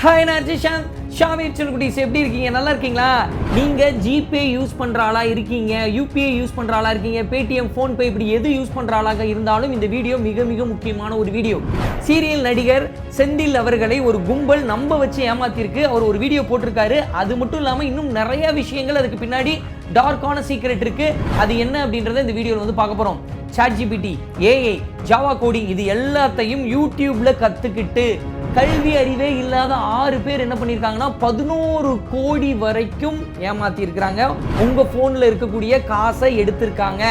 Hi நான் ஜிஷாந்த் Xiaomi குட்டீஸ் எப்படி இருக்கீங்க? நல்லா இருக்கீங்களா? நீங்கள் ஜிபே யூஸ் பண்ணுற ஆளாக இருக்கீங்க யூபிஐ யூஸ் பண்ணுற ஆளாக இருக்கீங்க பேடிஎம் ஃபோன்பே இப்படி எது யூஸ் பண்ணுற ஆளாக இருந்தாலும் இந்த வீடியோ மிக மிக முக்கியமான ஒரு வீடியோ சீரியல் நடிகர் செந்தில் அவர்களை ஒரு கும்பல் நம்ப வச்சு ஏமாத்திருக்கு. அவர் ஒரு வீடியோ போட்டிருக்காரு. அது மட்டும் இல்லாமல் இன்னும் நிறைய விஷயங்கள் அதுக்கு பின்னாடி டார்க்கான சீக்ரெட் இருக்குது அது என்ன அப்படின்றத இந்த வீடியோவில் வந்து பார்க்க போகிறோம் chat GPT AI Java coding இது எல்லாத்தையும் யூடியூப்பில் கற்றுக்கிட்டு கல்வி அறிவே இல்லாத ஆறு பேர் என்ன பண்ணியிருக்காங்கன்னா பதினோரு கோடி வரைக்கும் ஏமாத்தியிருக்கிறாங்க. உங்கள் உங்க இருக்கக்கூடிய காசை எடுத்திருக்காங்க.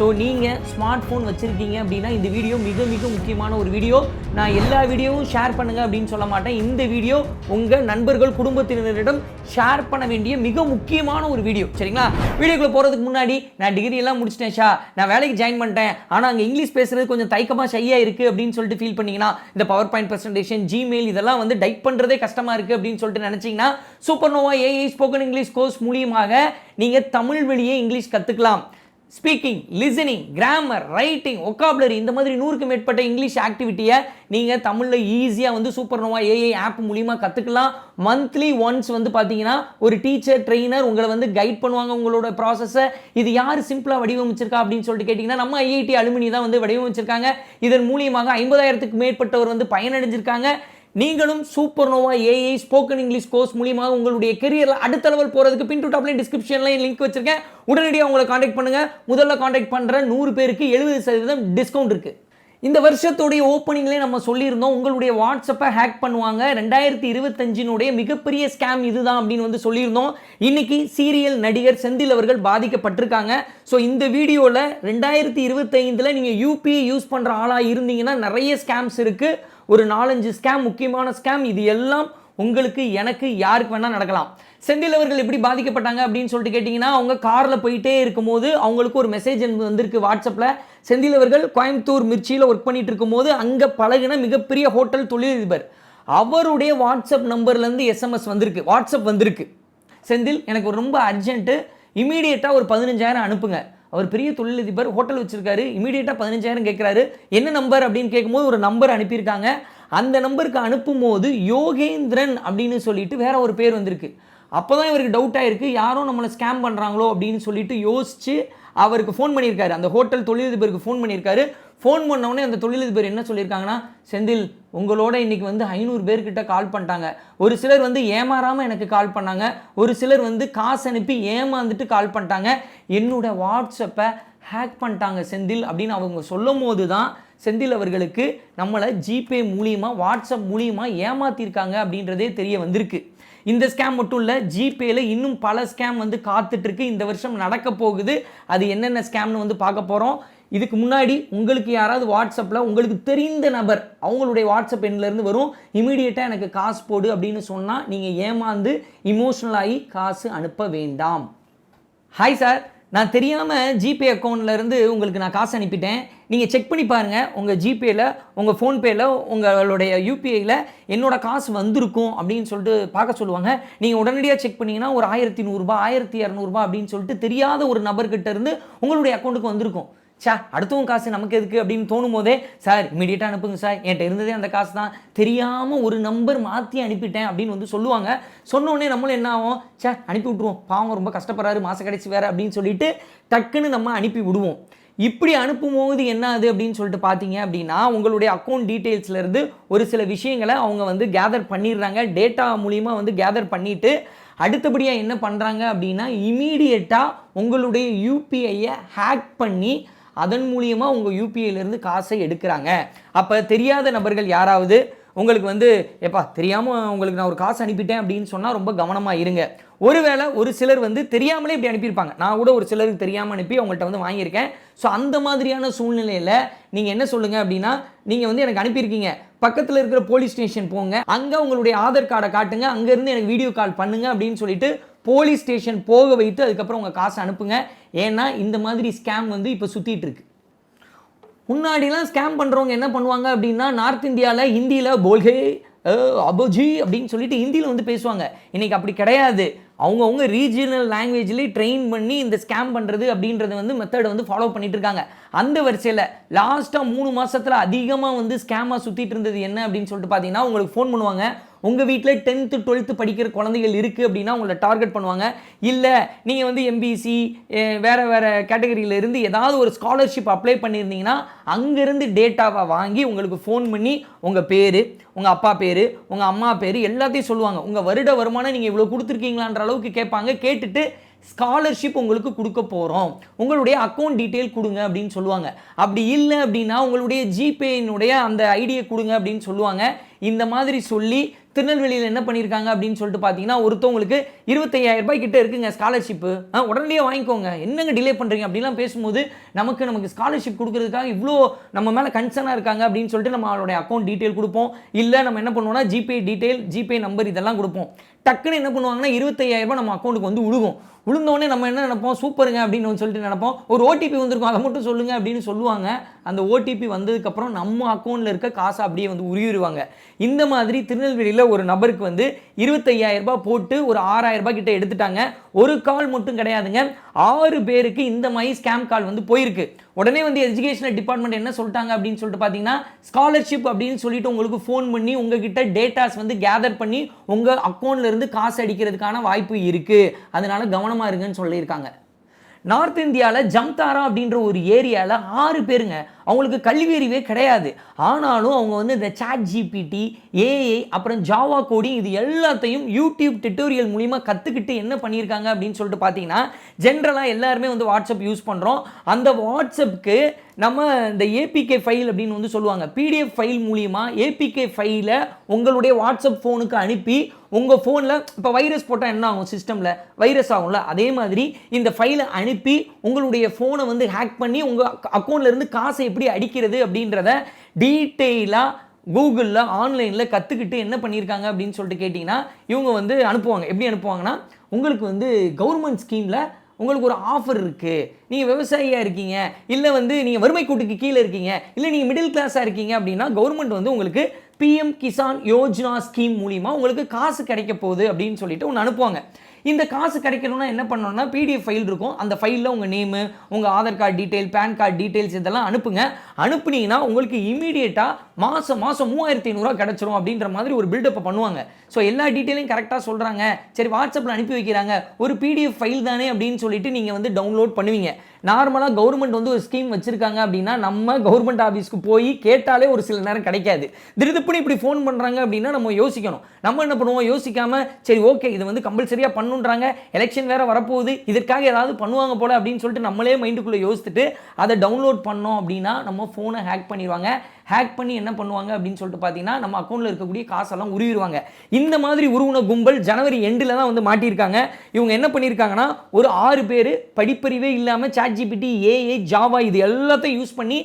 ஸோ நீங்கள் ஸ்மார்ட் ஃபோன் வச்சுருக்கீங்க அப்படின்னா இந்த வீடியோ மிக மிக முக்கியமான ஒரு வீடியோ நான் எல்லா வீடியோவும் ஷேர் பண்ணுங்கள் அப்படின்னு சொல்ல மாட்டேன். இந்த வீடியோ உங்கள் நண்பர்கள் குடும்பத்தினரிடம் ஷேர் பண்ண வேண்டிய மிக முக்கியமான ஒரு வீடியோ சரிங்களா? வீடியோக்குள்ளே போகிறதுக்கு முன்னாடி நான் டிகிரி எல்லாம் முடிச்சிட்டேன் ஷா. நான் வேலைக்கு ஜாயின் பண்ணிட்டேன். ஆனால் அங்கே இங்கிலீஷ் பேசுறது கொஞ்சம் தயக்கமாக ஷையாக இருக்குது அப்படின்னு சொல்லிட்டு ஃபீல் பண்ணிங்கன்னா இந்த பவர் பாயிண்ட் ப்ரெசன்டேஷன் ஜிமெயில் இதெல்லாம் வந்து டைப் பண்ணுறதே கஷ்டமாக இருக்குது அப்படின்னு சொல்லிட்டு நினச்சிங்கன்னா Super Nova AI spoken English course மூலியமாக நீங்கள் தமிழ் வழியே இங்கிலீஷ் கற்றுக்கலாம் speaking listening grammar writing vocabulary இந்த மாதிரி நூறுக்கு மேற்பட்ட இங்கிலீஷ் ஆக்டிவிட்டியை நீங்கள் தமிழில் ஈஸியாக வந்து சூப்பர் நோவா ஏஐ ஆப் மூலிமா கற்றுக்கலாம் மந்த்லி ஒன்ஸ் வந்து பார்த்தீங்கன்னா ஒரு டீச்சர் ட்ரெயினர் உங்களை வந்து கைட் பண்ணுவாங்க உங்களோட ப்ராசஸை இது யார் சிம்பிளாக வடிவமைச்சிருக்கா அப்படின்னு சொல்லிட்டு கேட்டிங்கன்னா நம்ம ஐஐடி அலுமினி தான் வந்து வடிவமைச்சிருக்காங்க. இதன் மூலியமாக ஐம்பதாயிரத்துக்கு மேற்பட்டவர் வந்து பயனடைஞ்சிருக்காங்க. நீங்களும் supernova AI spoken English course மூலியமாக உங்களுடைய கெரியரில் அடுத்த லெவல் போகிறதுக்கு பின் டு டாப்லைன் டிஸ்கிரிப்ஷன்லையும் லிங்க் வச்சிருக்கேன். உடனடியாக உங்களை காண்டாக்ட் பண்ணுங்கள் முதல்ல காண்டாக்ட் பண்ணுற நூறு பேருக்கு எழுபது சதவீதம் டிஸ்கவுண்ட் இருக்குது இந்த வருஷத்துடைய ஓப்பனிங்லேயே நம்ம சொல்லியிருந்தோம் உங்களுடைய வாட்ஸ்அப்பை ஹேக் பண்ணுவாங்க. ரெண்டாயிரத்தி இருபத்தஞ்சினுடைய மிகப்பெரிய ஸ்கேம் இதுதான் அப்படின்னு வந்து சொல்லியிருந்தோம். இன்னைக்கு சீரியல் நடிகர் செந்தில் அவர்கள் பாதிக்கப்பட்டிருக்காங்க. ஸோ இந்த வீடியோவில் ரெண்டாயிரத்தி இருபத்தைந்தில் நீங்கள் யூபிஐ யூஸ் பண்ணுற ஆளாக இருந்தீங்கன்னா நிறைய ஸ்கேம்ஸ் இருக்குது ஒரு நாலஞ்சு ஸ்கேம் முக்கியமான ஸ்கேம் இது எல்லாம் உங்களுக்கு எனக்கு யாருக்கு வேணால் நடக்கலாம். செந்தில் அவர்கள் எப்படி பாதிக்கப்பட்டாங்க அப்படின்னு சொல்லிட்டு கேட்டிங்கன்னா அவங்க காரில் போயிட்டே இருக்கும்போது அவங்களுக்கு ஒரு மெசேஜ் வந்திருக்கு வாட்ஸ்அப்பில் செந்தில் அவர்கள் கோயம்புத்தூர் மிர்ச்சியில் ஒர்க் பண்ணிட்டு இருக்கும்போது அங்கே பழகின மிகப்பெரிய ஹோட்டல் தொழிலதிபர். அவருடைய வாட்ஸ்அப் நம்பர்லேருந்து எஸ்எம்எஸ் வந்திருக்கு. வாட்ஸ்அப் வந்திருக்கு. செந்தில் எனக்கு ரொம்ப அர்ஜென்ட்டு இமீடியட்டாக ஒரு பதினஞ்சாயிரம் அனுப்புங்க. அவர் பெரிய தொழிலதிபர் ஹோட்டல் வச்சுருக்காரு இமீடியட்டாக பதினஞ்சாயிரம் கேட்குறாரு என்ன நம்பர் அப்படின்னு கேட்கும்போது ஒரு நம்பர் அனுப்பியிருக்காங்க. அந்த நம்பருக்கு அனுப்பும்போது யோகேந்திரன் அப்படின்னு சொல்லிட்டு வேற ஒரு பேர் வந்திருக்கு. அப்போ தான் இவருக்கு டவுட் ஆயிருக்கு. யாரும் நம்மளை ஸ்கேம் பண்ணுறாங்களோ அப்படின்னு சொல்லிட்டு யோசித்து அவருக்கு ஃபோன் பண்ணியிருக்காரு. அந்த ஹோட்டல் தொழிலதிபருக்கு ஃபோன் பண்ணியிருக்காரு. ஃபோன் பண்ணவுடனே அந்த தொழிலதிபர் என்ன சொல்லியிருக்காங்கன்னா செந்தில் உங்களோட இன்னைக்கு வந்து ஐநூறு பேர்கிட்ட கால் பண்ணிட்டாங்க. ஒரு சிலர் வந்து ஏமாறாமல் எனக்கு கால் பண்ணாங்க. ஒரு சிலர் வந்து காசு அனுப்பி ஏமாந்துட்டு கால் பண்ணிட்டாங்க. என்னோட வாட்ஸ்அப்பை ஹேக் பண்ணிட்டாங்க செந்தில் அப்படின்னு அவங்க சொல்லும் போது தான் செந்தில் அவர்களுக்கு நம்மளை ஜிபே மூலியமாக வாட்ஸ்அப் மூலியமாக ஏமாற்றிருக்காங்க அப்படின்றதே தெரிய வந்திருக்கு. இந்த ஸ்கேம் மட்டும் இல்லை ஜிபேல இன்னும் பல ஸ்கேம் வந்து காத்துட்ருக்கு இந்த வருஷம் நடக்க போகுது. அது என்னென்ன ஸ்கேம்னு வந்து பார்க்க போகிறோம் இதுக்கு முன்னாடி உங்களுக்கு யாராவது வாட்ஸ்அப்பில் உங்களுக்கு தெரிந்த நபர் அவங்களுடைய வாட்ஸ்அப் எண்ணிலேருந்து வரும். இமீடியட்டாக எனக்கு காசு போடு அப்படின்னு சொன்னால் நீங்கள் ஏமாந்து இமோஷனல் ஆகி காசு அனுப்ப வேண்டாம். ஹாய் சார் நான் தெரியாமல் ஜிபே அக்கௌண்ட்லேருந்து உங்களுக்கு நான் காசு அனுப்பிட்டேன். நீங்கள் செக் பண்ணி பாருங்கள் உங்கள் ஜிபேயில் உங்கள் ஃபோன்பேயில் உங்களுடைய யூபிஐயில் என்னோட காசு வந்திருக்கும் அப்படின்னு சொல்லிட்டு பார்க்க சொல்லுவாங்க. நீங்கள் உடனடியாக செக் பண்ணிங்கன்னா ஒரு ஆயிரத்தி நூறுரூபா ஆயிரத்தி இரநூறுபா அப்படின்னு சொல்லிட்டு தெரியாத ஒரு நபர்கிட்ட இருந்து உங்களுடைய அக்கௌண்ட்டுக்கு வந்திருக்கும். சா அடுத்தவங்க காசு நமக்கு எதுக்கு அப்படின்னு தோணும் போதே சார் இமீடியட்டாக அனுப்புங்க சார். என்கிட்ட இருந்ததே அந்த காசு தான். தெரியாமல் ஒரு நம்பர் மாற்றி அனுப்பிட்டேன் அப்படின்னு வந்து சொல்லுவாங்க. சொன்னோடனே நம்மளும் என்ன ஆகும்? சே அனுப்பி விட்ருவோம் பாவம் ரொம்ப கஷ்டப்படுறாரு மாதம் கடைசி வேறு அப்படின்னு சொல்லிட்டு டக்குன்னு நம்ம அனுப்பி விடுவோம். இப்படி அனுப்பும்போது என்ன ஆகுது அப்படின்னு சொல்லிட்டு பார்த்தீங்க அப்படின்னா உங்களுடைய அக்கௌண்ட் டீட்டெயில்ஸ்லேருந்து ஒரு சில விஷயங்களை அவங்க வந்து கேதர் பண்ணிடுறாங்க. டேட்டா மூலிமா வந்து கேதர் பண்ணிவிட்டு அடுத்தபடியாக என்ன பண்ணுறாங்க அப்படின்னா இமீடியட்டாக உங்களுடைய யூபிஐயை ஹேக் பண்ணி அதன் மூலியமாக உங்கள் யூபிஐலேருந்து காசை எடுக்கிறாங்க. அப்போ தெரியாத நபர்கள் யாராவது உங்களுக்கு வந்து எப்பா தெரியாமல் உங்களுக்கு நான் ஒரு காசு அனுப்பிட்டேன் அப்படின்னு சொன்னால் ரொம்ப கவனமாக இருங்க. ஒருவேளை ஒரு சிலர் வந்து தெரியாமலே இப்படி அனுப்பியிருப்பாங்க. நான் கூட ஒரு சிலருக்கு தெரியாமல் அனுப்பி அவங்கள்ட்ட வந்து வாங்கியிருக்கேன். ஸோ அந்த மாதிரியான சூழ்நிலையில் நீங்கள் என்ன சொல்லுங்கள் அப்படின்னா நீங்கள் வந்து எனக்கு அனுப்பியிருக்கீங்க. பக்கத்தில் இருக்கிற போலீஸ் ஸ்டேஷன் போங்க. அங்கே உங்களுடைய ஆதார் கார்டை காட்டுங்க. அங்கேருந்து எனக்கு வீடியோ கால் பண்ணுங்க அப்படின்னு சொல்லிட்டு போலீஸ் ஸ்டேஷன் போக வைத்து அதுக்கப்புறம் உங்கள் காசை அனுப்புங்க. ஏன்னா இந்த மாதிரி ஸ்கேம் வந்து இப்போ சுற்றிட்டு இருக்கு. முன்னாடிலாம் ஸ்கேம் பண்ணுறவங்க என்ன பண்ணுவாங்க அப்படின்னா நார்த் இந்தியாவில் ஹிந்தியில் போல்கே அபோஜி அப்படின்னு சொல்லிட்டு ஹிந்தியில் வந்து பேசுவாங்க. இன்றைக்கி அப்படி கிடையாது. அவங்கவுங்க ரீஜினல் லாங்குவேஜ்லேயே ட்ரெயின் பண்ணி இந்த ஸ்கேம் பண்ணுறது அப்படின்றத வந்து மெத்தடை வந்து ஃபாலோ பண்ணிட்டு இருக்காங்க. அந்த வரிசையில் லாஸ்ட்டாக மூணு மாதத்தில் அதிகமாக வந்து ஸ்கேமாக சுற்றிட்டு இருந்தது என்ன அப்படின்னு சொல்லிட்டு பார்த்தீங்கன்னா உங்களுக்கு ஃபோன் பண்ணுவாங்க. உங்கள் வீட்டில் டென்த்து டுவெல்த்து படிக்கிற குழந்தைகள் இருக்குது அப்படின்னா உங்களை டார்கெட் பண்ணுவாங்க. இல்லை நீங்கள் வந்து எம்பிசி வேறு வேறு கேட்டகரியிலேருந்து ஏதாவது ஒரு ஸ்காலர்ஷிப் அப்ளை பண்ணியிருந்தீங்கன்னா அங்கேருந்து டேட்டாவை வாங்கி உங்களுக்கு ஃபோன் பண்ணி உங்கள் பேர் உங்கள் அப்பா பேர் உங்கள் அம்மா பேர் எல்லாத்தையும் சொல்லுவாங்க. உங்கள் வருட வருமானம் நீங்கள் இவ்வளோ கொடுத்துருக்கீங்களான்ற அளவுக்கு கேட்பாங்க. கேட்டுட்டு ஸ்காலர்ஷிப் உங்களுக்கு கொடுக்க போகிறோம் உங்களுடைய அக்கௌண்ட் டீட்டெயில் கொடுங்க அப்படின்னு சொல்லுவாங்க. அப்படி இல்லை அப்படின்னா உங்களுடைய ஜிபேயினுடைய அந்த ஐடியை கொடுங்க அப்படின்னு சொல்லுவாங்க. இந்த மாதிரி சொல்லி திருநெல்வேலியில் என்ன பண்ணியிருக்காங்க அப்படின்னு சொல்லிட்டு பார்த்தீங்கன்னா ஒருத்தவங்களுக்கு இருபத்தையாயிரம் ரூபாய் கிட்ட இருக்குங்க ஸ்காலர்ஷிப்பு உடனடியே வாங்கிக்கோங்க. என்னங்க டிலே பண்ணுறீங்க அப்படிலாம் பேசும்போது நமக்கு நமக்கு ஸ்காலர்ஷிப் கொடுக்கறதுக்காக இவ்வளோ நம்ம மேலே கன்சர்னாக இருக்காங்க அப்படின்னு சொல்லிட்டு நம்ம அக்கௌண்ட் டீட்டெயில் கொடுப்போம். இல்லை நம்ம என்ன பண்ணுவோம்னா ஜிபே டீட்டெயில் ஜிபே நம்பர் இதெல்லாம் கொடுப்போம். டக்குன்னு என்ன பண்ணுவாங்கன்னா இருபத்தையாயிரம் ரூபாய் நம்ம அக்கௌண்ட்டுக்கு வந்து விழுகும் விழுந்தோடனே நம்ம என்ன நினைப்போம்? சூப்பருங்க அப்படின்னு சொல்லிட்டு நினைப்போம். ஒரு ஓடிபி வந்திருக்கும். அதை மட்டும் சொல்லுங்க அப்படின்னு சொல்லுவாங்க. அந்த ஓடிபி வந்ததுக்கப்புறம் நம்ம அக்கௌண்ட்டில் இருக்க காசை அப்படியே வந்து உருவிடுவாங்க இந்த மாதிரி திருநெல்வேலியில் ஒரு நபருக்கு வந்து இருபத்தையாயிரம் ரூபாய் போட்டு ஒரு ஆறாயிரரூபா கிட்ட எடுத்துட்டாங்க. ஒரு கால் மட்டும் கிடையாதுங்க. ஆறு பேருக்கு இந்த மாதிரி ஸ்கேம் கால் வந்து போயிருக்கு. உடனே வந்து எஜுகேஷனல் டிபார்ட்மெண்ட் என்ன சொல்லிட்டாங்க அப்படின்னு சொல்லிட்டு பார்த்தீங்கன்னா ஸ்காலர்ஷிப் அப்படின்னு சொல்லிட்டு உங்களுக்கு ஃபோன் பண்ணி உங்ககிட்ட டேட்டாஸ் வந்து கேதர் பண்ணி உங்கள் அக்கௌண்ட்லேருந்து காசு அடிக்கிறதுக்கான வாய்ப்பு இருக்குது அதனால கவனமாக இருங்கன்னு சொல்லியிருக்காங்க. நார்த் இந்தியாவில் ஜம்தாரா அப்படின்ற ஒரு ஏரியாவில் ஆறு பேருங்க. அவங்களுக்கு கல்வி அறிவே கிடையாது. ஆனாலும் அவங்க வந்து இந்த சாட் ஜிபிடி ஏஐ அப்புறம் ஜாவா கோடிங் இது எல்லாத்தையும் யூடியூப் டியூட்டோரியல் மூலிமா கற்றுக்கிட்டு என்ன பண்ணியிருக்காங்க அப்படின்னு சொல்லிட்டு பார்த்தீங்கன்னா ஜென்ரலாக எல்லாருமே வந்து வாட்ஸ்அப் யூஸ் பண்ணுறோம் அந்த வாட்ஸ்அப்புக்கு நம்ம இந்த ஏபிகே ஃபைல் அப்படின்னு வந்து சொல்லுவாங்க. பிடிஎஃப் ஃபைல் மூலிமா ஏபிகே ஃபைலை உங்களுடைய வாட்ஸ்அப் ஃபோனுக்கு அனுப்பி உங்கள் ஃபோனில் இப்போ வைரஸ் போட்டால் என்ன ஆகும்? சிஸ்டமில் வைரஸ் ஆகும்ல? அதே மாதிரி இந்த ஃபைலை அனுப்பி உங்களுடைய ஃபோனை வந்து ஹேக் பண்ணி உங்கள் அக்கௌண்ட்லேருந்து காசை எப்படி அடிக்கிறது அப்படின்றத டீட்டெயிலாக கூகுளில் ஆன்லைனில் கற்றுக்கிட்டு என்ன பண்ணியிருக்காங்க அப்படின்னு சொல்லிட்டு கேட்டிங்கன்னா இவங்க வந்து அனுப்புவாங்க. எப்படி அனுப்புவாங்கன்னா உங்களுக்கு வந்து கவர்மெண்ட் ஸ்கீமில் உங்களுக்கு ஒரு ஆஃபர் இருக்குது நீங்கள் விவசாயியாக இருக்கீங்க இல்லை வந்து நீங்கள் வறுமை கூட்டுக்கு கீழே இருக்கீங்க இல்லை நீங்கள் மிடில் கிளாஸாக இருக்கீங்க அப்படின்னா கவர்மெண்ட் வந்து உங்களுக்கு பிஎம் கிசான் யோஜனா ஸ்கீம் மூலிமா உங்களுக்கு காசு கிடைக்க போகுது அப்படின்னு சொல்லிட்டு ஒன்று அனுப்புவாங்க. இந்த காசு கிடைக்கணும்னா என்ன பண்ணணும்னா பிடிஎஃப் ஃபைல் இருக்கும். அந்த ஃபைலில் உங்கள் நேமு உங்கள் Aadhaar card detail PAN card details இதெல்லாம் அனுப்புங்க. அனுப்புனீங்கன்னா உங்களுக்கு இமீடியட்டாக மாதம் மாதம் மூவாயிரத்தி ஐநூறுரூவா கிடச்சிரும் அப்படின்ற மாதிரி ஒரு பில்டப்பை பண்ணுவாங்க. ஸோ எல்லா டீட்டெயிலையும் கரெக்டாக சொல்கிறாங்க சரி வாட்ஸ்அப்பில் அனுப்பி வைக்கிறாங்க. ஒரு பிடிஎஃப் ஃபைல் தானே அப்படின்னு சொல்லிட்டு நீங்கள் வந்து டவுன்லோட் பண்ணுவீங்க. நார்மலாக கவர்மெண்ட் வந்து ஒரு ஸ்கீம் வச்சுருக்காங்க அப்படின்னா நம்ம கவர்மெண்ட் ஆஃபீஸ்க்கு போய் கேட்டாலே ஒரு சில நேரம் கிடைக்காது. திருதுப்புன்னு இப்படி ஃபோன் பண்ணுறாங்க அப்படின்னா நம்ம யோசிக்கணும். நம்ம என்ன பண்ணுவோம்? யோசிக்காமல் சரி ஓகே இது வந்து கம்பல்சரியாக பண்ணுன்றாங்க. எலெக்ஷன் வேறு வரப்போகுது. இதற்காக ஏதாவது பண்ணுவாங்க போல் அப்படின்னு சொல்லிட்டு நம்மளே மைண்டுக்குள்ளே யோசிச்சுட்டு அதை டவுன்லோட் பண்ணோம் அப்படின்னா நம்ம ஃபோனை ஹேக் பண்ணிடுவாங்க. ஹேக் பண்ணி என்ன பண்ணுவாங்க அப்படின்னு சொல்லிட்டு பார்த்தீங்கன்னா நம்ம அக்கௌண்ட்டில் இருக்கக்கூடிய காசெல்லாம் உருவிடுவாங்க. இந்த மாதிரி உருவன கும்பல் ஜனவரி எண்டில் தான் வந்து மாட்டியிருக்காங்க. இவங்க என்ன பண்ணியிருக்காங்கன்னா ஒரு ஆறு பேர் படிப்பறிவே இல்லாமல் சாட் ஜிபிடி ஏஏ ஜாவா இது எல்லாத்தையும் யூஸ் பண்ணி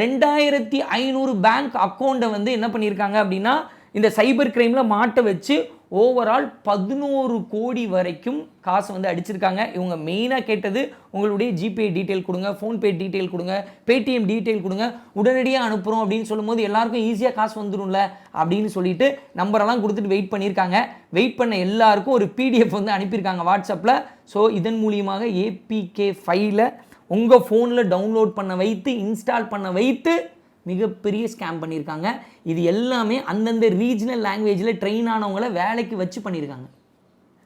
ரெண்டாயிரத்தி ஐநூறு பேங்க் அக்கௌண்ட்டை வந்து என்ன பண்ணியிருக்காங்க அப்படின்னா இந்த சைபர் கிரைமில் மாட்ட வச்சு ஓவரால் பதினோரு கோடி வரைக்கும் காசு வந்து அடிச்சிருக்காங்க. இவங்க மெயினாக கேட்டது உங்களுடைய ஜிபே டீட்டெயில் கொடுங்க ஃபோன்பே டீட்டெயில் கொடுங்க பேடிஎம் டீட்டெயில் கொடுங்க உடனடியாக அனுப்புகிறோம் அப்படின்னு சொல்லும்போது எல்லாருக்கும் ஈஸியாக காசு வந்துடும்ல அப்படின்னு சொல்லிட்டு நம்பரெல்லாம் கொடுத்துட்டு வெயிட் பண்ணியிருக்காங்க. வெயிட் பண்ண எல்லாருக்கும் ஒரு பிடிஎஃப் வந்து அனுப்பியிருக்காங்க வாட்ஸ்அப்பில் ஸோ இதன் மூலியமாக ஏபிகே ஃபைவ்ல உங்கள் ஃபோனில் டவுன்லோட் பண்ண வைத்து இன்ஸ்டால் பண்ண வைத்து மிகப்பெரிய ஸ்கேம் பண்ணியிருக்காங்க. இது எல்லாமே அந்தந்த ரீஜனல் லாங்குவேஜில் ட்ரெயின் ஆனவங்கள வேலைக்கு வச்சு பண்ணியிருக்காங்க.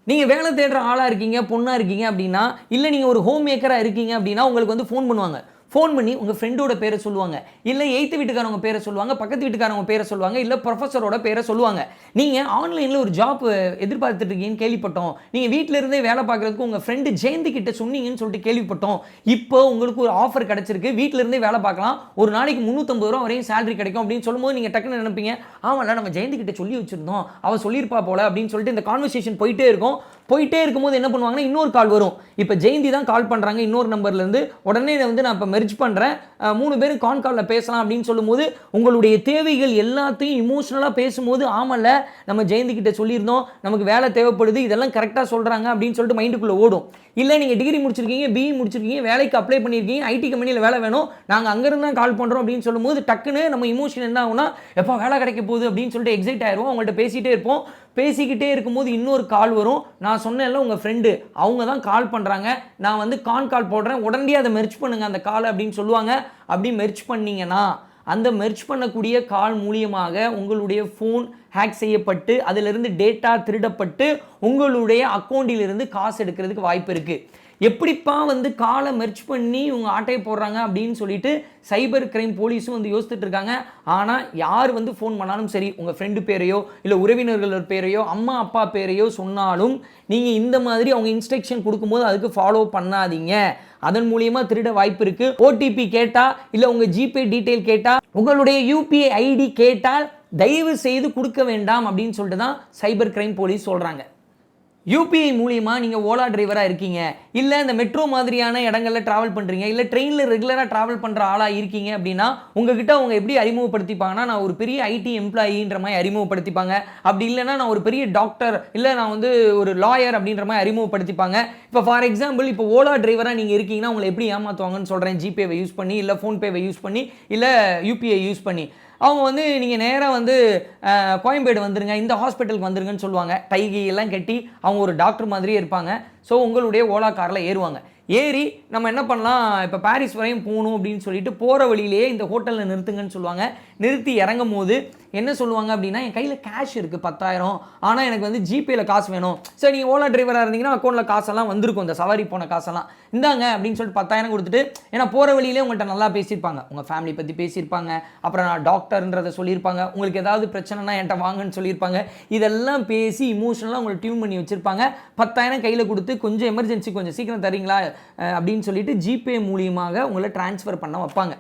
நீங்கள் வேலை தேடுற ஆளாக இருக்கீங்க பொண்ணாக இருக்கீங்க அப்படின்னா இல்லை நீங்கள் ஒரு ஹோம் மேக்கராக இருக்கீங்க அப்படின்னா உங்களுக்கு வந்து ஃபோன் பண்ணுவாங்க. ஃபோன் பண்ணி உங்கள் ஃப்ரெண்டோட பேரை சொல்லுவாங்க. இல்லை எய்த்து வீட்டுக்காரவங்க பேரை சொல்லுவாங்க பக்கத்து வீட்டுக்காரவங்க பேரை சொல்லுவாங்க இல்லை ப்ரொஃபஸரோட பேரை சொல்லுவாங்க. நீங்கள் ஆன்லைனில் ஒரு ஜாப் எதிர்பார்த்துட்டு இருக்கீங்கன்னு கேள்விப்பட்டோம். நீங்கள் வீட்டில் இருந்தே வேலை பார்க்குறதுக்கு உங்கள் ஃப்ரெண்டு ஜெயந்தி கிட்ட சொன்னீங்கன்னு சொல்லிட்டு கேள்விப்பட்டோம். இப்போ உங்களுக்கு ஒரு ஆஃபர் கிடச்சிருக்கு. வீட்டில் இருந்தே வேலை பார்க்கலாம். ஒரு நாளைக்கு முந்நூற்றம்பது ரூபா வரையும் சேலரி கிடைக்கும் அப்படின்னு சொல்லும்போது நீங்கள் டக்குன்னு நினைப்பீங்க. ஆமாம்ல நம்ம ஜெயந்தி கிட்ட சொல்லி வச்சிருந்தோம். அவள் சொல்லியிருப்பா போல அப்படின்னு சொல்லிட்டு இந்த கான்வர்சேஷன் போயிட்டே இருக்கும். போயிட்டே இருக்கும்போது என்ன பண்ணுவாங்கன்னா இன்னொரு கால் வரும். இப்போ ஜெயந்தி தான் கால் பண்ணுறாங்க இன்னொரு நம்பர்லேருந்து உடனே இதை வந்து நான் இப்போ மெர்ஜ் பண்ணுறேன் மூணு பேரும் கான் காலில் பேசலாம் அப்படின்னு சொல்லும்போது உங்களுடைய தேவைகள் எல்லாத்தையும் இமோஷனலாக பேசும்போது ஆமல்ல நம்ம ஜெயந்தி கிட்ட சொல்லியிருந்தோம் நமக்கு வேலை தேவைப்படுது இதெல்லாம் கரெக்டாக சொல்கிறாங்க அப்படின்னு சொல்லிட்டு மைண்டுக்குள்ளே ஓடும். இல்லை நீங்கள் டிகிரி முடிச்சிருக்கீங்க பிஇ முடிச்சிருக்கீங்க வேலைக்கு அப்ளை பண்ணியிருக்கீங்க ஐடி கம்பெனியில் வேலை வேணும் நாங்கள் அங்கேருந்து தான் கால் பண்ணுறோம் அப்படின்னு சொல்லும்போது டக்குன்னு நம்ம இமோஷன் என்ன ஆகும்னா எப்போ வேலை கிடைக்க போகுது அப்படின்னு சொல்லிட்டு எக்ஸைட் ஆயிடுவோம் அவங்கள்ட்ட பேசிகிட்டே இருப்போம். பேசிக்கிட்டே இருக்கும்போது இன்னொரு கால் வரும். நான் சொன்னேன்ல உங்கள் ஃப்ரெண்டு அவங்க தான் கால் பண்ணுறாங்க நான் வந்து கான் கால் போடுறேன். உடனே அதை மெர்ச் பண்ணுங்கள் அந்த காலை அப்படின்னு சொல்லுவாங்க. அப்படி மெர்ச் பண்ணீங்கன்னா அந்த மெர்ச் பண்ணக்கூடிய கால் மூலியமாக உங்களுடைய ஃபோன் ஹேக் செய்யப்பட்டு அதிலிருந்து டேட்டா திருடப்பட்டு உங்களுடைய அக்கௌண்ட்டிலிருந்து காசு எடுக்கிறதுக்கு வாய்ப்பு இருக்குது எப்படிப்பா வந்து காலை மெர்ச் பண்ணி உங்கள் ஆட்டையை போடுறாங்க அப்படின்னு சொல்லிட்டு சைபர் கிரைம் போலீஸும் வந்து யோசித்துட்டு இருக்காங்க. ஆனால் யார் வந்து ஃபோன் பண்ணாலும் சரி உங்கள் ஃப்ரெண்டு பேரையோ இல்லை உறவினர்கள் பேரையோ அம்மா அப்பா பேரையோ சொன்னாலும் நீங்கள் இந்த மாதிரி அவங்க இன்ஸ்ட்ரக்ஷன் கொடுக்கும்போது அதுக்கு ஃபாலோ பண்ணாதீங்க. அதன் மூலியமா திருட வாய்ப்பு இருக்கு. ஓடிபி கேட்டா இல்ல உங்க ஜிபே டீடைல் கேட்டா உங்களுடைய யூபிஐ ஐடி கேட்டால் தயவு செய்து கொடுக்க வேண்டாம் அப்படின்னு சொல்லிட்டு தான் சைபர் கிரைம் போலீஸ் சொல்றாங்க. யூபிஐ மூலியமாக நீங்கள் ஓலா டிரைவராக இருக்கீங்க. இல்லை இந்த மெட்ரோ மாதிரியான இடங்களில் ட்ராவல் பண்ணுறீங்க இல்லை ட்ரெயினில் ரெகுலராக ட்ராவல் பண்ணுற ஆளாக இருக்கீங்க அப்படின்னா உங்ககிட்ட அவங்க எப்படி அறிமுகப்படுத்திப்பாங்கன்னா நான் ஒரு பெரிய ஐடி எம்ப்ளாயின்ற மாதிரி அறிமுகப்படுத்திப்பாங்க. அப்படி இல்லைன்னா நான் ஒரு பெரிய டாக்டர் இல்லை நான் வந்து ஒரு லாயர் அப்படின்ற மாதிரி அறிமுகப்படுத்திப்பாங்க. இப்போ ஃபார் எக்ஸாம்பிள் இப்போ ஓலா டிரைவராக நீங்கள் இருக்கீங்கன்னா உங்களை எப்படி ஏமாற்றுவாங்கன்னு சொல்கிறேன் ஜிபேவை யூஸ் பண்ணி இல்லை ஃபோன்பேவை யூஸ் பண்ணி இல்லை யூபிஐ யூஸ் பண்ணி. அவங்க வந்து நீங்கள் நேராக வந்து கோயம்பேடு வந்துருங்க இந்த ஹாஸ்பிட்டலுக்கு வந்துருங்கன்னு சொல்லுவாங்க. டைகி எல்லாம் கட்டி அவங்க ஒரு டாக்டர் மாதிரியே இருப்பாங்க. ஸோ உங்களுடைய ஓலா காரில் ஏறுவாங்க. ஏறி நம்ம என்ன பண்ணலாம் இப்போ பாரிஸ் வரையும் போகணும் அப்படின்னு சொல்லிட்டு போகிற வழியிலேயே இந்த ஹோட்டலில் நிறுத்துங்கன்னு சொல்லுவாங்க. நிறுத்தி இறங்கும் போது என்ன சொல்லுவாங்க அப்படின்னா என் கையில் கேஷ் இருக்குது பத்தாயிரம். ஆனால் எனக்கு வந்து ஜிபேயில் காசு வேணும். சரி நீங்கள் ஓலா டிரைவராக இருந்தீங்கன்னா அக்கௌண்ட்டில் காசெல்லாம் வந்திருக்கும். இந்த சவாரி போன காசெல்லாம். இந்தாங்க அப்படின்னு சொல்லிட்டு பத்தாயிரம் கொடுத்துட்டு ஏன்னா போகிற வழியிலே உங்கள்கிட்ட நல்லா பேசியிருப்பாங்க. உங்கள் ஃபேமிலி பற்றி பேசியிருப்பாங்க. அப்புறம் நான் டாக்டர்ன்றதை சொல்லியிருப்பாங்க. உங்களுக்கு ஏதாவது பிரச்சனைனா என்கிட்ட வாங்கன்னு சொல்லியிருப்பாங்க. இதெல்லாம் பேசி இமோஷனலாக உங்களை டியூன் பண்ணி வச்சுருப்பாங்க. பத்தாயிரம் கையில் கொடுத்து கொஞ்சம் எமர்ஜென்சி கொஞ்சம் சீக்கிரம் தரீங்களா அப்படின்னு சொல்லிட்டு ஜிபே மூலியமாக உங்களை ட்ரான்ஸ்ஃபர் பண்ண வைப்பாங்க.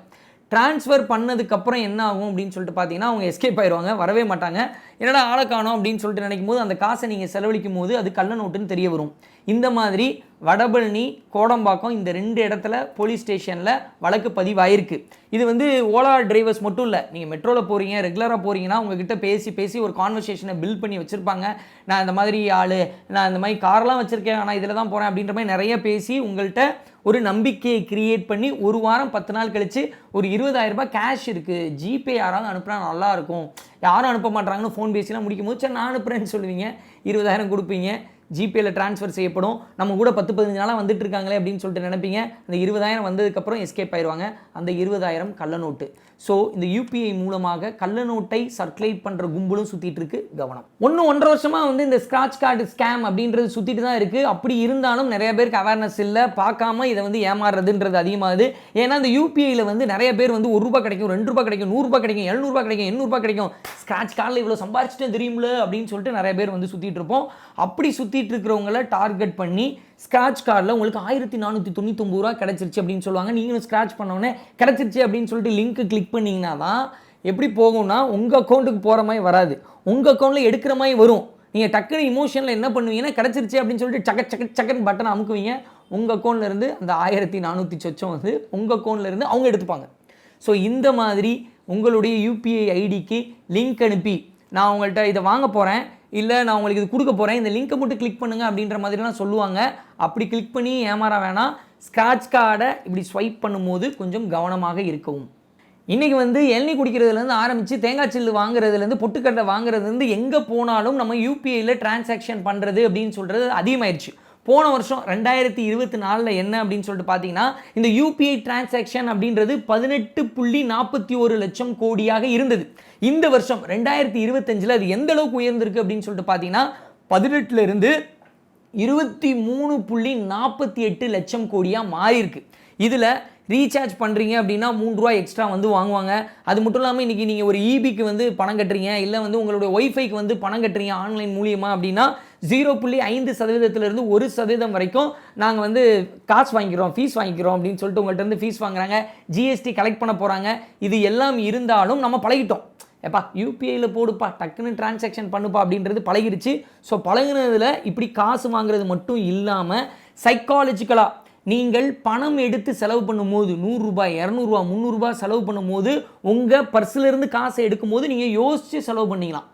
ட்ரான்ஸ்ஃபர் பண்ணதுக்கப்புறம் என்ன ஆகும் அப்படின்னு சொல்லிட்டு பார்த்தீங்கன்னா அவங்க எஸ்கேப் ஆயிடுவாங்க வரவே மாட்டாங்க. என்னடா ஆளை காணும் அப்படின்னு சொல்லிட்டு நினைக்கும் போது அந்த காசை நீங்கள் செலவழிக்கும் போது அது கள்ள நோட்டுன்னு தெரிய வரும். இந்த மாதிரி வடபழனி கோடம்பாக்கம் இந்த ரெண்டு இடத்துல போலீஸ் ஸ்டேஷனில் வழக்கு பதிவாயிருக்கு. இது வந்து ஓலா டிரைவர்ஸ் மட்டும் இல்லை. நீங்கள் மெட்ரோவில் போகிறீங்க ரெகுலராக போகிறீங்கன்னா உங்ககிட்ட பேசி பேசி ஒரு கான்வர்சேஷனை பில்ட் பண்ணி வச்சுருப்பாங்க. நான் இந்த மாதிரி ஆள் நான் இந்த மாதிரி கார்லாம் வச்சுருக்கேன் ஆனால் இதில் தான் போகிறேன் அப்படின்ற மாதிரி நிறைய பேசி உங்கள்கிட்ட ஒரு நம்பிக்கையை கிரியேட் பண்ணி ஒரு வாரம் பத்து நாள் கழித்து ஒரு 20000 ரூபாய் கேஷ் இருக்குது ஜிபே யாராவது அனுப்புனா நல்லாயிருக்கும். யாரும் அனுப்ப மாட்டாங்கன்னு ஃபோன் பேசிலாம் முடிக்கும் போது சரி நான் அனுப்புகிறேன்னு சொல்லுவீங்க. இருபதாயிரம் கொடுப்பீங்க. ஜிபேல ட்ரான்ஸ்ஃபர் செய்யப்படும். நம்ம கூட பத்து பதினஞ்சு நாளாக வந்துட்டு இருக்காங்களே அப்படின்னு சொல்லிட்டு நினைப்பீங்க. அந்த இருபதாயிரம் வந்ததுக்கப்புறம் எஸ்கேப் ஆயிடுவாங்க அந்த இருபதாயிரம் கள்ள நோட்டு ஸோ இந்த யூபிஐ மூலமாக கள்ள நோட்டை சர்க்குலேட் பண்ணுற கும்பலும் சுற்றிட்டு இருக்கு கவனம். ஒன்று ஒன்றரை வருஷமாக வந்து இந்த ஸ்க்ராட்ச் கார்டு ஸ்கேம் அப்படின்றது சுற்றிட்டு தான் இருக்குது அப்படி இருந்தாலும் நிறைய பேருக்கு அவேர்னஸ் இல்லை. பார்க்காம இதை வந்து ஏமாறுறதுன்றது அதிகமாகுது. ஏன்னா இந்த யூபிஐயில் வந்து நிறைய பேர் வந்து ஒரு ரூபா கிடைக்கும் ரெண்டு ரூபா கிடைக்கும் நூறுரூபா கிடைக்கும் எழுநூறுபா கிடைக்கும் எண்ணூறுபா கிடைக்கும். ஸ்க்ராட்ச் கார்டில் இவ்வளோ சம்பாரிச்சிட்டே தெரியும்ல அப்படின்னு சொல்லிட்டு நிறைய பேர் வந்து சுற்றிட்டு இருப்போம் அப்படி சுற்றி சுற்றிட்டு இருக்கிறவங்கள டார்கெட் பண்ணி ஸ்க்ராட்ச் கார்டில் உங்களுக்கு ஆயிரத்தி நானூற்றி தொண்ணூத்தொம்பது ரூபா கிடச்சிருச்சு அப்படின்னு சொல்லுவாங்க. நீங்களும் ஸ்க்ராட்ச் பண்ணோன்னே கிடச்சிருச்சு அப்படின்னு சொல்லிட்டு லிங்க் கிளிக் பண்ணிங்கன்னா தான் எப்படி போகும்னா உங்கள் அக்கௌண்ட்டுக்கு போகிற மாதிரி வராது. உங்கள் அக்கௌண்ட்டில் எடுக்கிற மாதிரி வரும். நீங்கள் டக்குனு இமோஷனில் என்ன பண்ணுவீங்கன்னா கிடச்சிருச்சு அப்படின்னு சொல்லிட்டு சக்க சக்க சக்கன் பட்டன் அமுக்குவீங்க. உங்கள் அக்கௌண்ட்லேருந்து அந்த ஆயிரத்தி நானூற்றி சொச்சம் வந்து உங்கள் அக்கௌண்ட்லேருந்து அவங்க எடுத்துப்பாங்க. ஸோ இந்த மாதிரி உங்களுடைய யூபிஐ ஐடிக்கு லிங்க் அனுப்பி நான் உங்கள்கிட்ட இதை வாங்க போகிறேன் இல்லை நான் உங்களுக்கு இது கொடுக்க போகிறேன் இந்த லிங்கை மட்டும் கிளிக் பண்ணுங்கள் அப்படின்ற மாதிரிலாம் சொல்லுவாங்க. அப்படி கிளிக் பண்ணி ஏமாற வேணாம். ஸ்க்ராட்ச் கார்டை இப்படி ஸ்வைப் பண்ணும்போது கொஞ்சம் கவனமாக இருக்கவும். இன்றைக்கி வந்து இளநீ குடிக்கிறதுலேருந்து ஆரம்பித்து தேங்காய் சில்லு வாங்குறதுலேருந்து பொட்டுக்கடலை வாங்குறதுலேருந்து எங்கே போனாலும் நம்ம யூபிஐயில் டிரான்சாக்ஷன் பண்ணுறது அப்படின்னு சொல்கிறது அதிகமாயிருச்சு. போன வருஷம் ரெண்டாயிரத்தி இருபத்தி நாலில் என்ன அப்படின்னு சொல்லிட்டு பார்த்தீங்கன்னா இந்த யூபிஐ டிரான்சாக்ஷன் அப்படின்றது பதினெட்டு புள்ளி நாற்பத்தி ஒரு லட்சம் கோடியாக இருந்தது. இந்த வருஷம் ரெண்டாயிரத்தி இருபத்தஞ்சில் அது எந்த அளவுக்கு உயர்ந்திருக்கு அப்படின்னு சொல்லிட்டு பார்த்தீங்கன்னா பதினெட்டுல இருந்து இருபத்தி மூணு புள்ளி நாற்பத்தி எட்டு லட்சம் கோடியாக மாறியிருக்கு. இதில் ரீசார்ஜ் பண்ணுறீங்க அப்படின்னா மூணு ரூபா எக்ஸ்ட்ரா வந்து வாங்குவாங்க. அது மட்டும் இல்லாமல் இன்றைக்கி நீங்கள் ஒரு ஈபிக்கு வந்து பணம் கட்டுறீங்க. இல்லை வந்து உங்களுடைய ஒய்ஃபைக்கு வந்து பணம் கட்டுறீங்க ஆன்லைன் மூலியமாக அப்படின்னா ஜீரோ புள்ளி ஐந்து சதவீதத்திலிருந்து ஒரு சதவீதம் வரைக்கும் நாங்கள் வந்து காசு வாங்கிக்கிறோம் ஃபீஸ் வாங்கிக்கிறோம் அப்படின்னு சொல்லிட்டு உங்கள்கிட்ட இருந்து ஃபீஸ் வாங்குறாங்க. ஜிஎஸ்டி கலெக்ட் பண்ண போகிறாங்க இது எல்லாம் இருந்தாலும் நம்ம பழகிட்டோம். ஏப்பா யூபிஐயில் போடுப்பா டக்குன்னு டிரான்சாக்ஷன் பண்ணுப்பா அப்படின்றது பழகிருச்சு. ஸோ பழகினதில் இப்படி காசு வாங்குறது மட்டும் இல்லாமல் சைக்காலஜிக்கலாக நீங்கள் பணம் எடுத்து செலவு பண்ணும்போது நூறுரூபா இரநூறுபா முந்நூறுரூபா செலவு பண்ணும்போது உங்கள் பர்ஸ்லேருந்து காசை எடுக்கும்போது நீங்கள் யோசித்து செலவு பண்ணிக்கலாம்.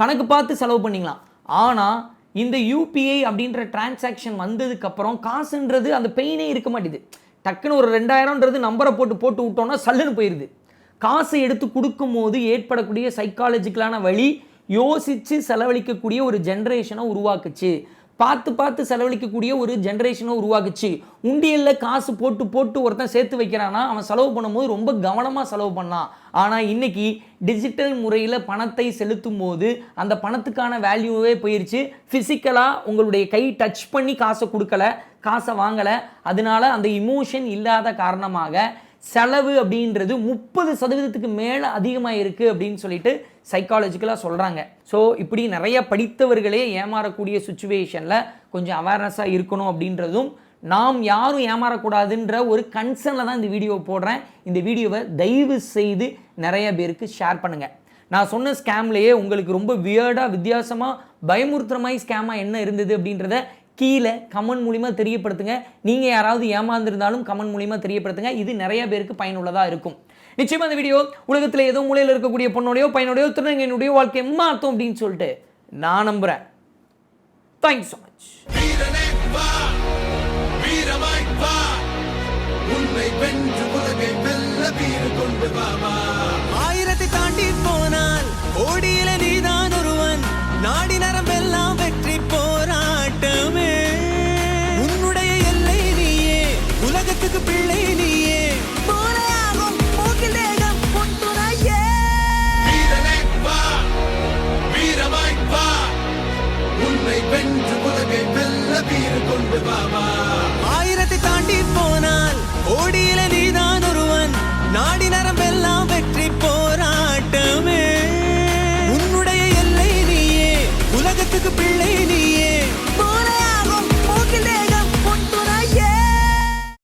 கணக்கு பார்த்து செலவு பண்ணிக்கலாம். ஆனால் இந்த யூபிஐ அப்படின்ற டிரான்சாக்ஷன் வந்ததுக்கப்புறம் காசுன்றது அந்த பெயினே இருக்க மாட்டேது. டக்குன்னு ஒரு ரெண்டாயிரம்ன்றது நம்பரை போட்டு போட்டு விட்டோம்னா சல்லுன்னு போயிடுது காசை எடுத்து கொடுக்கும்போது ஏற்படக்கூடிய சைக்காலஜிக்கலான வழி யோசித்து செலவழிக்கக்கூடிய ஒரு ஜென்ரேஷனை உருவாக்குச்சு. பார்த்து பார்த்து செலவழிக்கக்கூடிய ஒரு ஜென்ரேஷனை உருவாக்குச்சு. உண்டியலில் காசு போட்டு போட்டு ஒருத்தன் சேர்த்து வைக்கிறானா அவன் செலவு பண்ணும்போது ரொம்ப கவனமாக செலவு பண்ணான் ஆனால் இன்னைக்கு டிஜிட்டல் முறையில் பணத்தை செலுத்தும் போது அந்த பணத்துக்கான வேல்யூவே போயிருச்சு. ஃபிசிக்கலாக உங்களுடைய கை டச் பண்ணி காசை கொடுக்கல காசை வாங்கலை. அதனால அந்த இமோஷன் இல்லாத காரணமாக செலவு அப்படின்றது முப்பது சதவீதத்துக்கு மேலே அதிகமாக இருக்குது அப்படின்னு சொல்லிட்டு சைக்காலஜிக்கலாக சொல்கிறாங்க ஸோ இப்படி நிறைய படித்தவர்களே ஏமாறக்கூடிய சுச்சுவேஷனில் கொஞ்சம் அவேர்னஸாக இருக்கணும் அப்படின்றதும் நாம் யாரும் ஏமாறக்கூடாதுன்ற ஒரு கன்சர்னில் தான் இந்த வீடியோ போடுறேன். இந்த வீடியோவை தயவு செய்து நிறைய பேருக்கு ஷேர் பண்ணுங்கள் நான் சொன்ன ஸ்கேம்லேயே உங்களுக்கு ரொம்ப வியர்டாக வித்தியாசமாக பயமுறுத்துற மாதிரி ஸ்கேமாக என்ன இருந்தது அப்படின்றத கீழே கமெண்ட் மூலிமா தெரியப்படுத்துங்க. நீங்கள் யாராவது ஏமாந்துருந்தாலும் கமெண்ட் மூலிமா தெரியப்படுத்துங்க. இது நிறைய பேருக்கு பயனுள்ளதாக இருக்கும். நிச்சயமாக இந்த வீடியோ உலகத்தில் ஏதோ மூலையில் இருக்கக்கூடிய பொண்ணோடையோ பையனோடையோ திருநங்கையினுடைய வாழ்க்கையை மாற்றும் அப்படின்னு சொல்லிட்டு நான் நம்புகிறேன் தேங்க்யூ ஸோ மச் உன்னை வென்று உலகை வெல்ல கொண்டு ஆயிரத்தை தாண்டி போனால் கோடியில Mama.